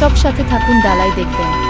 সব সাথে থাকুন ডালাই দেখবেন।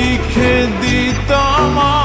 দিতাম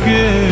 তুই